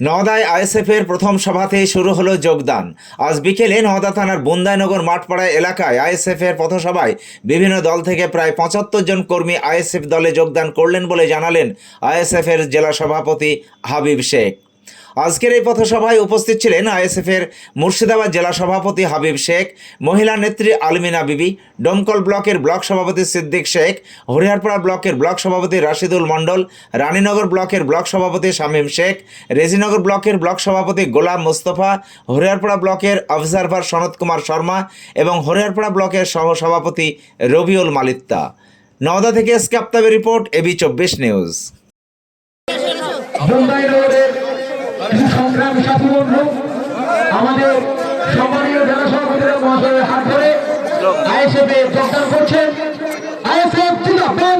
নওদায় আইএসএফের প্রথম সভাতে শুরু হলো যোগদান। আজ বিকেলে নওদা থানার বুন্দায়নগর মাঠপাড়া এলাকায় আইএসএফের পথসভায় বিভিন্ন দল থেকে প্রায় পঁচাত্তর জন কর্মী আইএসএফ দলে যোগদান করলেন বলে জানালেন আইএসএফের জেলা সভাপতি হাবিব শেখ। আজকের এই পথসভায় উপস্থিত ছিলেন আইএসএফ এর মুর্শিদাবাদ জেলা সভাপতি হাবিব শেখ, মহিলা নেত্রী আলমিনা বিবি, ডমকল ব্লকের ব্লক সভাপতি সিদ্দিক শেখ, হরিহরপাড়া ব্লকের ব্লক সভাপতি রাশিদুল মণ্ডল, রানীনগর ব্লকের ব্লক সভাপতি শামীম শেখ, রেজিনগর ব্লকের ব্লক সভাপতি গোলাম মোস্তফা, হরিহরপাড়া ব্লকের অবজারভার সনৎ কুমার শর্মা এবং হরিহরপাড়া ব্লকের সহ সভাপতি রবিউল মালিত্তা। নওদা থেকে স্ক্যাপ্তাবের রিপোর্ট এবি চব্বিশ নিউজ। মুম্বাই রোডের কিছু সাথী বন্ধু আমাদের সম্মানীয় জেলা সভাপতিরা মহাশয়ের হাত ধরে আইএসএফ এ যোগদান করছেন। আইএসএফ জিন্দাবাদ।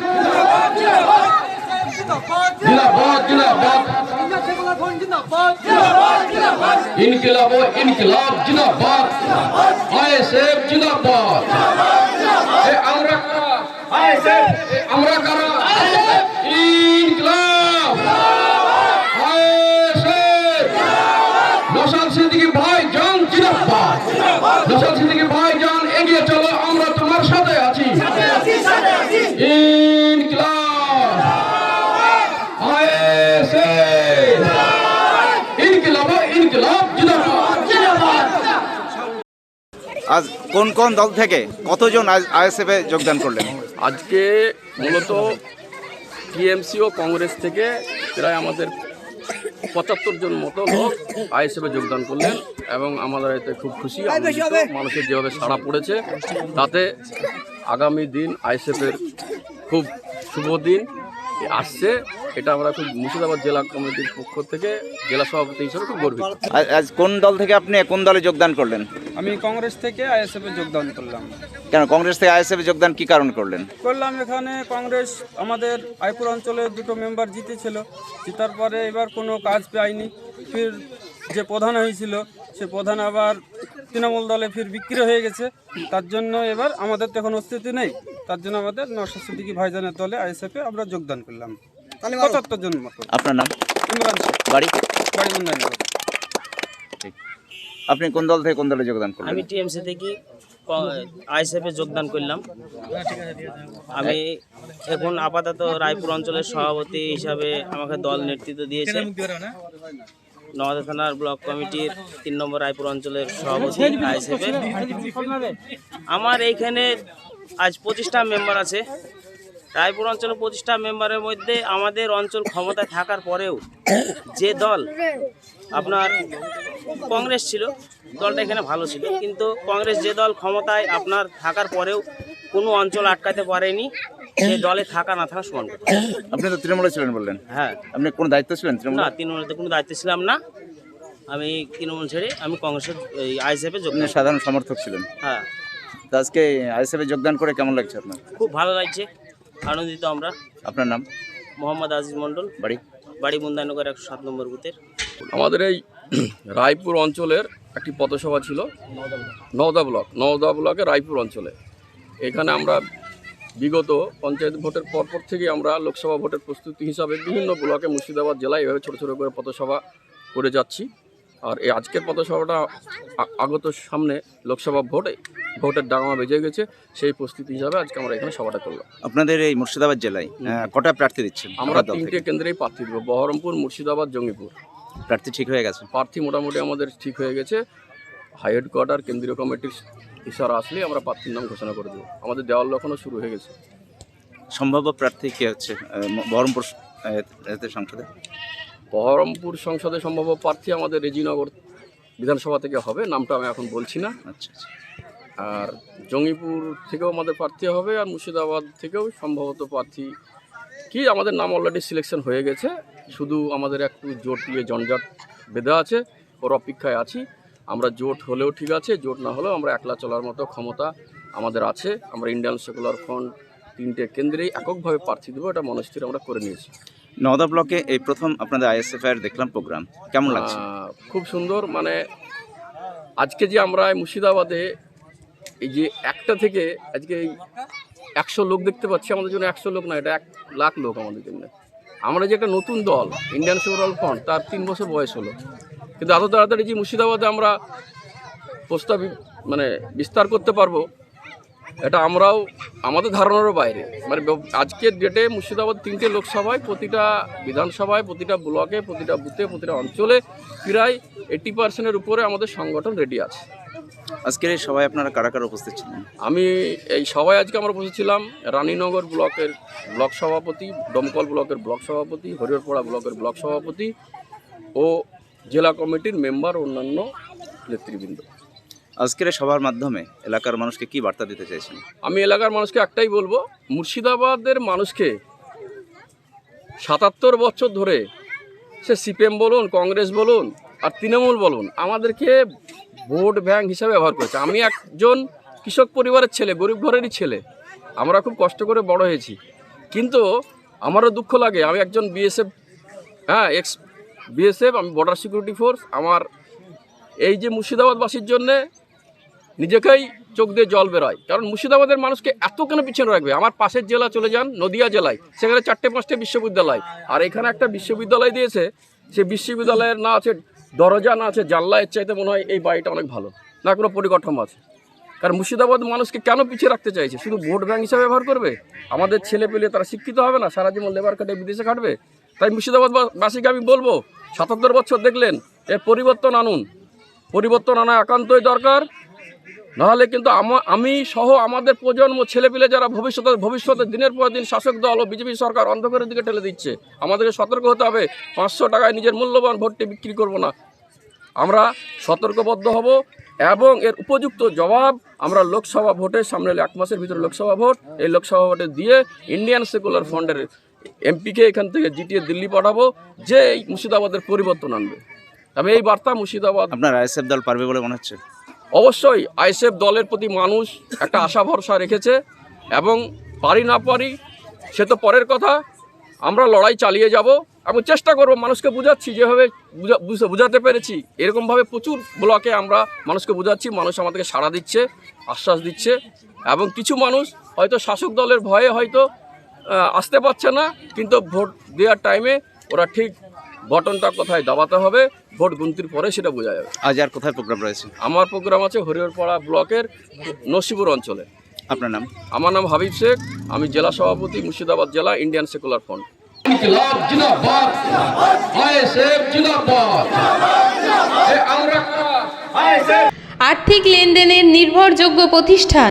জিন্দাবাদ জিন্দাবাদ। ইনকিলাব ইনকিলাব জিন্দাবাদ। আইএসএফ জিন্দাবাদ। আমরা আমরা কারা ইনকিলাব আইএসএফ নসাল সিদ্দিকী ভাই জান জিন্দাবাদ নসাল সিদ্দিকী ভাই জান এগিয়ে চলো আমরা তোমার সাথে আছি ইনকিলাব আইএসএফ ইনকিলাব ও ইনকিলাব জিন্দাবাদ জিন্দাবাদ আজ কোন কোন দল থেকে কতজন আইএসএফ এ যোগদান করলেন? আজকে মূলত টিএমসি ও কংগ্রেস থেকে প্রায় আমাদের পঁচাত্তর জন মতো লোক আইএসএফে যোগদান করলেন এবং আমাদের এতে খুব খুশি। আনন্দিত। মানুষের যেভাবে সাড়া পড়েছে তাতে আগামী দিন আইএসএফের খুব শুভ দিন। আসছে। এটা আমরা খুব মুর্শিদাবাদ জেলা কমিটির পক্ষ থেকে জেলা সভাপতি হিসেবে খুব গর্বিত। আজ কোন দল থেকে আপনি কোন দলে যোগদান করলেন? আমি কংগ্রেস থেকে আইএসএফ এ যোগদান করলাম। কেন কংগ্রেস থেকে আইএসএফ এ যোগদান কি কারণ করলেন? করলাম এখানে কংগ্রেস আমাদের আইপুর অঞ্চলে দুটো মেম্বার জিতেছিল। জিতার পরে এবার কোনো কাজ পাইনি। ফির যে প্রধান হয়েছিল সে প্রধান আবার তৃণমূল দলে ফির বিক্রি হয়ে গেছে। তার জন্য এবার আমাদের তো এখন অস্তিত্ব নেই। তার জন্য আমাদের নশো সিদ্দিকি ভাইজানের দলে আইএসএফ এ আমরা যোগদান করলাম। পঁচাত্তর জন মতো। আপনার নাম? ইমরান শেখ বাড়ি? বাড়ি বন্ধানগর আপনি কোন দল থেকে কোন দলে যোগদান করলেন? আমি টিএমসি থেকে আইএসএফে যোগদান করলাম। আমি এখন আপাতত রায়পুর অঞ্চলের সভাপতি হিসাবে আমাকে দল নেতৃত্ব দিয়েছে। নওয়াদা থানার ব্লক কমিটির তিন নম্বর রায়পুর অঞ্চলের সভাপতি আইএসএফের আমার এইখানে আজ পঁচিশটা মেম্বার আছে। রায়পুর অঞ্চলে পঁচিশটা মেম্বারের মধ্যে আমাদের অঞ্চল ক্ষমতায় থাকার পরেও যে দল আপনার কংগ্রেস ছিল দলটা এখানে ভালো ছিল। কিন্তু কংগ্রেস যে দল ক্ষমতায় আপনার থাকার পরেও কোনো অঞ্চল আটকাতে পারেনি সেই দলে থাকা না থাকা সমান আপনি তো তৃণমূলে ছিলেন বললেন। হ্যাঁ। আপনি কোনো দায়িত্ব ছিলেন তৃণমূল? না তৃণমূলেতে কোনো দায়িত্ব ছিলাম না। আমি তৃণমূল ছেড়ে আমি কংগ্রেসের এই আইএসএফে যোগ সাধারণ সমর্থক ছিলেন। হ্যাঁ। আজকে আইএসএফ এ যোগদান করে কেমন লাগছে আপনার? খুব ভালো লাগছে। আনন্দিত আমরা। আপনার নাম? মোহাম্মদ আজিজ মণ্ডল। বাড়ি? বাড়ি বন্দানগর একশো সাত নম্বর বুথের। আমাদের এই রায়পুর অঞ্চলের একটি পথসভা ছিল নওদা ব্লক। নওদা ব্লকে রায়পুর অঞ্চলে। এখানে আমরা বিগত পঞ্চায়েত ভোটের পরপর থেকে আমরা লোকসভা ভোটের প্রস্তুতি হিসাবে বিভিন্ন ব্লকে মুর্শিদাবাদ জেলায় এভাবে ছোটো ছোটো করে পথসভা করে যাচ্ছি। আর এই আজকের পথসভাটা আগত সামনে লোকসভা ভোটে ভোটের ডাঙা বেজে গেছে সেই প্রস্তুতি হিসাবে আজকে আমরা এখানে সভাটা করলাম। আপনাদের এই মুর্শিদাবাদ জেলায় কটা প্রার্থী দিচ্ছেন? আমরা তিনটে? কেন্দ্রেই প্রার্থী দেবো বহরমপুর মুর্শিদাবাদ জঙ্গিপুর। প্রার্থী ঠিক হয়ে গেছে? প্রার্থী মোটামুটি আমাদের ঠিক হয়ে গেছে। হাই হেডকোয়ার্টার কেন্দ্রীয় কমিটির ইশারা আসলেই আমরা প্রার্থীর নাম ঘোষণা করে দেবো। আমাদের দেওয়াল লক্ষণও শুরু হয়ে গেছে। সম্ভাব্য প্রার্থী কে হচ্ছে বহরমপুর সংসদে? বহরমপুর সংসদে সম্ভাব্য প্রার্থী আমাদের রেজিনগর বিধানসভা থেকে হবে নামটা আমি এখন বলছি না। আচ্ছা আচ্ছা। আর জঙ্গিপুর থেকেও আমাদের প্রার্থী হবে আর মুর্শিদাবাদ থেকেও সম্ভবত প্রার্থী কি আমাদের নাম অলরেডি সিলেকশন হয়ে গেছে। শুধু আমাদের একটু জোট নিয়ে জঞ্জাট বেঁধে আছে ওর অপেক্ষায় আছি। আমরা জোট হলেও ঠিক আছে জোট না হলেও আমরা একলা চলার মতো ক্ষমতা আমাদের আছে। আমরা ইন্ডিয়ান সেকুলার ফ্রন্ট তিনটে কেন্দ্রেই এককভাবে প্রার্থী দেবো এটা মনস্থির আমরা করে নিয়েছি। নওদা ব্লকে এই প্রথম আপনাদের আইএসএফ এর দেখলাম প্রোগ্রাম কেমন লাগছে? খুব সুন্দর মানে আজকে যে আমরা মুর্শিদাবাদে এই যে একটা থেকে আজকে এই একশো লোক দেখতে পাচ্ছি আমাদের জন্য একশো লোক না এটা এক লাখ লোক আমাদের জন্য। আমরা যে একটা নতুন দল ইন্ডিয়ান সেকুলার ফ্রন্ট তার তিন বছর বয়স হলো। কিন্তু এত তাড়াতাড়ি যে মুর্শিদাবাদে আমরা প্রস্তাব মানে বিস্তার করতে পারব এটা আমরাও আমাদের ধারণারও বাইরে। মানে আজকের ডেটে মুর্শিদাবাদ তিনটে লোকসভায় প্রতিটা বিধানসভায় প্রতিটা ব্লকে প্রতিটা বুথে প্রতিটা অঞ্চলে প্রায় এইটি পার্সেন্টের উপরে আমাদের সংগঠন রেডি আছে। আজকের এই সভায় আপনারা কারা কারা উপস্থিত ছিলেন? আমি এই সভায় আজকে আমরা উপস্থিত ছিলাম রানীনগর ব্লকের ব্লক সভাপতি দমকল ব্লকের ব্লক সভাপতি হরিহরপাড়া ব্লকের ব্লক সভাপতি ও জেলা কমিটির মেম্বার অন্যান্য নেতৃবৃন্দ। আজকের সভার মাধ্যমে এলাকার মানুষকে কি বার্তা দিতে চাইছেন? আমি এলাকার মানুষকে একটাই বলব, মুর্শিদাবাদের মানুষকে সাতাত্তর বছর ধরে সে সিপিএম বলুন, কংগ্রেস বলুন আর তৃণমূল বলুন, আমাদেরকে ভোট ব্যাংক হিসাবে ব্যবহার করেছে। আমি একজন কৃষক পরিবারের ছেলে, গরিব ঘরেরই ছেলে। আমরা খুব কষ্ট করে বড় হয়েছি। কিন্তু আমারও দুঃখ লাগে, আমি একজন বিএসএফ হ্যাঁ এক্স বিএসএফ, আমি বর্ডার সিকিউরিটি ফোর্স আমার এই যে মুর্শিদাবাদবাসীর জন্যে নিজেকেই চোখ দিয়ে জল বেরোয়। কারণ মুর্শিদাবাদের মানুষকে এত কেন পিছনে রাখবে? আমার পাশের জেলা চলে যান, নদিয়া জেলায়। সেখানে চারটে পাঁচটা বিশ্ববিদ্যালয়। আর এখানে একটা বিশ্ববিদ্যালয় দিয়েছে, সে বিশ্ববিদ্যালয়ের না আছে, দরজা না আছে জানলা এর চাইতে মনে হয় এই বাড়িটা অনেক ভালো। না, কোনো পরিকাঠামো আছে। কারণ মুর্শিদাবাদ মানুষকে কেন পিছিয়ে রাখতে চাইছে? শুধু ভোট ব্যাংক হিসাবে ব্যবহার করবে? আমাদের ছেলে পেলে তারা শিক্ষিত হবে না? সারা জীবন লেবার কাটে বিদেশে খাটবে? তাই মুর্শিদাবাদ বাসীকে আমি বলব, সাতাত্তর বছর দেখলেন, এর পরিবর্তন আনুন। পরিবর্তন আনা একান্তই দরকার। নাহলে কিন্তু আমি সহ আমাদের প্রজন্ম, ছেলেপিলে যারা ভবিষ্যতে ভবিষ্যতে দিনের পর দিন শাসক দল ও বিজেপি সরকার অন্ধকারের দিকে ঠেলে দিচ্ছে, আমাদেরকে সতর্ক হতে হবে। পাঁচশো টাকায় নিজের মূল্যবান ভোটটি বিক্রি করব না। আমরা সতর্কবদ্ধ হব এবং এর উপযুক্ত জবাব আমরা লোকসভা ভোটে সামনে এক মাসের ভিতরে লোকসভা ভোট। এই লোকসভা ভোটে দিয়ে ইন্ডিয়ান সেকুলার ফ্রন্টের এমপিকে এখান থেকে জিটিয়ে দিল্লি পাঠাবো, যে এই মুর্শিদাবাদের পরিবর্তন আনবে। তবে এই বার্তা মুর্শিদাবাদ আপনার আইএসএফ দল পারবে বলে মনে হচ্ছে? অবশ্যই আইএসএফ দলের প্রতি মানুষ একটা আশা, ভরসা রেখেছে এবং পারি না পারি, সে তো পরের কথা। আমরা লড়াই চালিয়ে যাব এবং চেষ্টা করব, মানুষকে বুঝাচ্ছি, যেভাবে বুঝা- বুঝ- বুঝাতে পেরেছি। এরকমভাবে প্রচুর ব্লকে আমরা মানুষকে বুঝাচ্ছি, মানুষ আমাদেরকে সাড়া দিচ্ছে, আশ্বাস দিচ্ছে এবং কিছু মানুষ হয়তো শাসক দলের ভয়ে হয়তো আসতে পারছে না, কিন্তু ভোট দেওয়ার টাইমে ওরা ঠিক বটনটা কোথায় দাবাতে হবে ভোট গুনতির পরে সেটা বোঝা যাবে। আজ আর কোথায় প্রোগ্রাম রয়েছে? আমার প্রোগ্রাম আছে হরিহরপাড়া ব্লকের নসিপুর অঞ্চলে। আপনার নাম? আমার নাম হাবিব শেখ আমি জেলা সভাপতি মুর্শিদাবাদ জেলা ইন্ডিয়ান সেকুলার ফ্রন্ট। আর্থিক লেনদেনের নির্ভরযোগ্য প্রতিষ্ঠান।